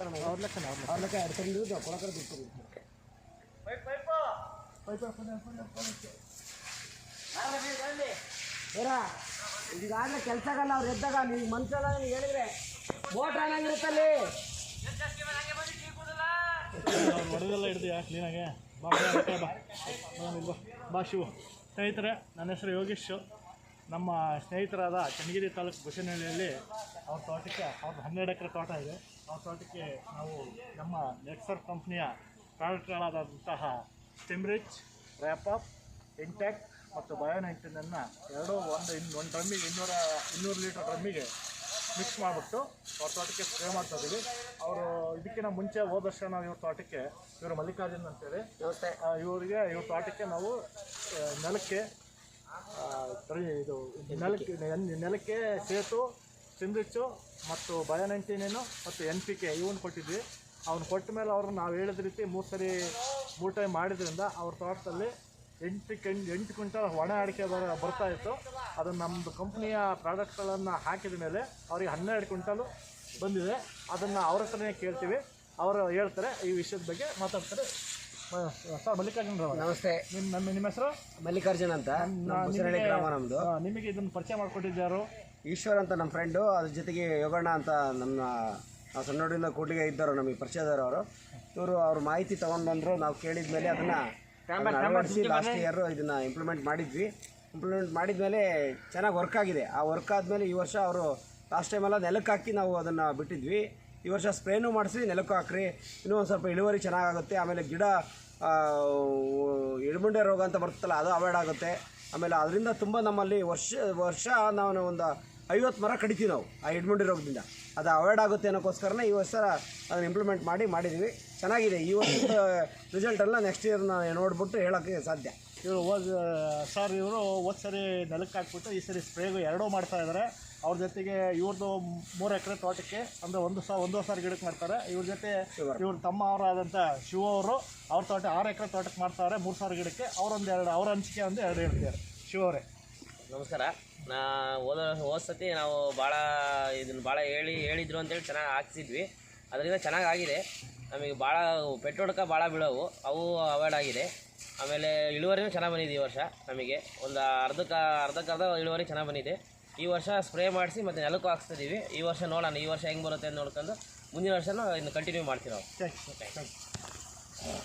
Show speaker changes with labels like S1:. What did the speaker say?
S1: ಅವ್ರ ಲೆಕ್ಕ
S2: ಅವ್ರ ಲೆಕ್ಕ ಎರಡು ಕೊಡಕರ ಬಿಡ್ತೀವಿ ಈಗ ಈಗಾಗಲೇ ಕೆಲಸ ಆಗಲ್ಲ ಅವ್ರು ಎದ್ದಾಗ ನೀವು ಮನ್ಸಲ್ಲ ಹೇಳಿದ್ರೆ ಮೋಟ್ರ್ ಆಗಿರುತ್ತಲ್ಲಿ
S1: ಹೊಡೆದೆಲ್ಲ ಹಿಡ್ದು. ಬಾ, ಬಾ. ಬಾ ಶಿವು ಸ್ನೇಹಿತರೆ ನನ್ನ ಹೆಸರು ಯೋಗೇಶ್ ನಮ್ಮ ಸ್ನೇಹಿತರಾದ ಚನ್ನಗಿರಿ ತಾಲೂಕು ಬುಷನಹಳ್ಳಿಯಲ್ಲಿ ಅವ್ರ ತೋಟಕ್ಕೆ ಅವ್ರದ್ದು ಹನ್ನೆರಡು ಎಕರೆ ತೋಟ ಇದೆ. ಅವ್ರ ತೋಟಕ್ಕೆ ನಾವು ನಮ್ಮ ನೆಟ್ಸರ್ ಕಂಪ್ನಿಯ ಪ್ರಾಡಕ್ಟ್ಗಳಾದಂತಹ ಸ್ಟಿಮ್ರಿಚ್ ರ್ಯಾಪಪ್ ಇಂಟ್ಯಾಕ್ ಮತ್ತು ಬಯೋನೈಟಿನನ್ನು ಎರಡೂ ಒಂದು ಇನ್ನು ಒಂದು ಡ್ರಮ್ಮಿಗೆ ಇನ್ನೂರ ಇನ್ನೂರು ಲೀಟ್ರ್ ಡ್ರಮ್ಮಿಗೆ ಮಿಕ್ಸ್ ಮಾಡಿಬಿಟ್ಟು ಅವ್ರ ತೋಟಕ್ಕೆ ಸ್ಪ್ರೇ ಮಾಡ್ತಾ ಇದ್ದೀವಿ. ಅವರು ಇದಕ್ಕಿಂತ ಮುಂಚೆ ಹೋದ ವರ್ಷ ನಾವು ಇವ್ರ ತೋಟಕ್ಕೆ ಇವರು ಮಲ್ಲಿಕಾರ್ಜುನ್ ಅಂತೇಳಿ. ಇವರಿಗೆ ಇವ್ರ ತೋಟಕ್ಕೆ ನಾವು ನೆಲಕ್ಕೆ ಇದು ನೆಲಕ್ಕೆ ನೆಲಕ್ಕೆ ಸೇತು ಸಿಂರಿಚ್ಚು ಮತ್ತು ಬಯೋನೈಂಟೀನೇನು ಮತ್ತು ಎನ್ ಪಿ ಕೆ ಇವನ್ನ ಕೊಟ್ಟಿದ್ವಿ. ಅವ್ನು ಕೊಟ್ಟ ಮೇಲೆ ಅವರು ನಾವು ಹೇಳಿದ ರೀತಿ ಮೂರು ಸರಿ, ಮೂರು ಟೈಮ್ ಮಾಡಿದ್ರಿಂದ ಅವ್ರ ತೋಟದಲ್ಲಿ ಎಂಟು ಕೆಂ ಎಂಟು ಕ್ವಿಂಟಲ್ ಒಣ ಅಡಿಕೆ ಬರ ಬರ್ತಾ ಇತ್ತು. ಅದು ನಮ್ಮದು ಕಂಪ್ನಿಯ ಪ್ರಾಡಕ್ಟ್ಗಳನ್ನು ಹಾಕಿದ ಮೇಲೆ ಅವ್ರಿಗೆ ಹನ್ನೆರಡು ಕ್ವಿಂಟಲು ಬಂದಿದೆ. ಅದನ್ನು ಅವ್ರ ಹತ್ರನೇ ಕೇಳ್ತೀವಿ. ಅವರು ಹೇಳ್ತಾರೆ ಈ ವಿಷಯದ ಬಗ್ಗೆ ಮಾತಾಡ್ತಾರೆ. ಸರ್ ಮಲ್ಲಿಕಾರ್ಜುನ್ ರಾವ್
S2: ನಮಸ್ತೆ.
S1: ನಿಮ್ಮ ನಮ್ಮ ನಿಮ್ಮ ಹೆಸರು?
S2: ಮಲ್ಲಿಕಾರ್ಜುನ್ ಅಂತ ನಮ್ಮ ಗ್ರಾಮ ನಮ್ಮದು
S1: ಆ, ನಿಮಗೆ ಇದನ್ನು ಪರಿಚಯ ಮಾಡಿಕೊಟ್ಟಿದ್ದಾರು
S2: ಈಶ್ವರ್ ಅಂತ ನಮ್ಮ ಫ್ರೆಂಡು ಅದ್ರ ಜೊತೆಗೆ ಯೋಗಣ್ಣ ಅಂತ ನಮ್ಮ ನಾವು ಸಣ್ಣೋಡಿಂದ ಕೂಟಿಗೆ ಇದ್ದರು ನಮಗೆ ಪರಿಚಯದವರು ಅವರು. ಇವರು ಅವ್ರ ಮಾಹಿತಿ ತೊಗೊಂಡು ಬಂದರು ನಾವು ಕೇಳಿದ ಮೇಲೆ ಅದನ್ನು ಅಳವಡಿಸಿ ಲಾಸ್ಟ್ ಇಯರು ಇದನ್ನು ಇಂಪ್ಲಿಮೆಂಟ್ ಮಾಡಿದ್ವಿ. ಇಂಪ್ಲಿಮೆಂಟ್ ಮಾಡಿದ್ಮೇಲೆ ಚೆನ್ನಾಗಿ ವರ್ಕ್ ಆಗಿದೆ. ಆ ವರ್ಕ್ ಆದಮೇಲೆ ಈ ವರ್ಷ ಅವರು ಲಾಸ್ಟ್ ಟೈಮೆಲ್ಲ ನೆಲಕ್ಕೆ ಹಾಕಿ ನಾವು ಅದನ್ನು ಬಿಟ್ಟಿದ್ವಿ. ಈ ವರ್ಷ ಸ್ಪ್ರೇನೂ ಮಾಡಿಸಿ ನೆಲಕ್ಕೆ ಹಾಕ್ರಿ. ಇನ್ನೂ ಒಂದು ಸ್ವಲ್ಪ ಇಳುವರಿ ಚೆನ್ನಾಗಾಗುತ್ತೆ. ಆಮೇಲೆ ಗಿಡ ಎಳುಮುಂಡೆ ರೋಗ ಅಂತ ಬರ್ತಲ್ಲ ಅದು ಅವಾಯ್ಡ್ ಆಗುತ್ತೆ. ಆಮೇಲೆ ಅದರಿಂದ ತುಂಬ ನಮ್ಮಲ್ಲಿ ವರ್ಷ ವರ್ಷ ನಾವು ಒಂದು ಐವತ್ತು ಮರ ಕಡಿತೀವಿ ನಾವು, ಆ ಎಡ್ಮುಂಡಿ ರೋಗದಿಂದ. ಅದು ಅವಾಯ್ಡ್ ಆಗುತ್ತೆ ಅನ್ನೋಕ್ಕೋಸ್ಕರನೇ ಈ ವರ್ಷ ಅದನ್ನು ಇಂಪ್ಲಿಮೆಂಟ್ ಮಾಡಿ ಮಾಡಿದ್ದೀವಿ ಚೆನ್ನಾಗಿದೆ. ಈ ವರ್ಷದ ರಿಸಲ್ಟೆಲ್ಲ ನೆಕ್ಸ್ಟ್ ಇಯರ್ನ ನೋಡ್ಬಿಟ್ಟು ಹೇಳೋಕ್ಕೆ ಸಾಧ್ಯ.
S1: ಇವರು ಹೋದ ಸರ್ ಇವರು ಹೋದ ಸರಿ ನೆಲಕ್ಕೆ ಹಾಕ್ಬಿಟ್ಟು ಈ ಸರಿ ಸ್ಪ್ರೇಗೂ ಎರಡೂ ಮಾಡ್ತಾ ಇದ್ದಾರೆ ಅವ್ರ ಜೊತೆಗೆ ಇವ್ರದ್ದು ಮೂರು ಎಕರೆ ತೋಟಕ್ಕೆ ಅಂದರೆ ಒಂದು ಸಾವಿರ ಒಂದು ಸಾವಿರ ಗಿಡಕ್ಕೆ ಮಾಡ್ತಾರೆ. ಇವ್ರ ಜೊತೆ ಇವ್ರ ತಮ್ಮ ಅವರಾದಂಥ ಶಿವ ಅವರು ಅವ್ರ ತೋಟ ಆರು ಎಕರೆ ತೋಟಕ್ಕೆ ಮಾಡ್ತಾರೆ ಮೂರು ಸಾವಿರ ಗಿಡಕ್ಕೆ. ಅವರೊಂದು ಎರಡು ಅವ್ರ ಹಂಚಿಕೆ ಒಂದು ಎರಡು ಹೇಳ್ತಿದ್ದಾರೆ ಶಿವ ಅವರೇ.
S3: ನಮಸ್ಕಾರ. ನಾ ಹೋದ ಹೋದ ಸತಿ ನಾವು ಭಾಳ ಇದನ್ನು ಭಾಳ ಹೇಳಿ ಹೇಳಿದ್ರು ಅಂತೇಳಿ ಚೆನ್ನಾಗಿ ಹಾಕ್ಸಿದ್ವಿ. ಅದರಿಂದ ಚೆನ್ನಾಗಿ ಆಗಿದೆ. ನಮಗೆ ಭಾಳ ಪೆಟ್ರೋಲ್ಕ ಭಾಳ ಬೀಳವು. ಅವು ಅವಾಯ್ಡ್ ಆಗಿದೆ. ಆಮೇಲೆ ಇಳುವರಿನೂ ಚೆನ್ನಾಗಿ ಬಂದಿದೆ ಈ ವರ್ಷ ನಮಗೆ. ಒಂದು ಅರ್ಧಕ್ಕೆ, ಅರ್ಧಕ್ಕರ್ಧ ಇಳುವರಿ ಚೆನ್ನಾಗಿ ಬಂದಿದೆ. ಈ ವರ್ಷ ಸ್ಪ್ರೇ ಮಾಡಿಸಿ ಮತ್ತು ನೆಲಕ್ಕೂ ಹಾಕ್ಸ್ತಿದ್ದೀವಿ ಈ ವರ್ಷ ನೋಡೋಣ, ಈ ವರ್ಷ ಹೆಂಗೆ ಬರುತ್ತೆ ಅಂತ ನೋಡ್ಕೊಂಡು ಮುಂದಿನ ವರ್ಷನೂ ಇನ್ನು ಕಂಟಿನ್ಯೂ ಮಾಡ್ತೀವಿ ನಾವು.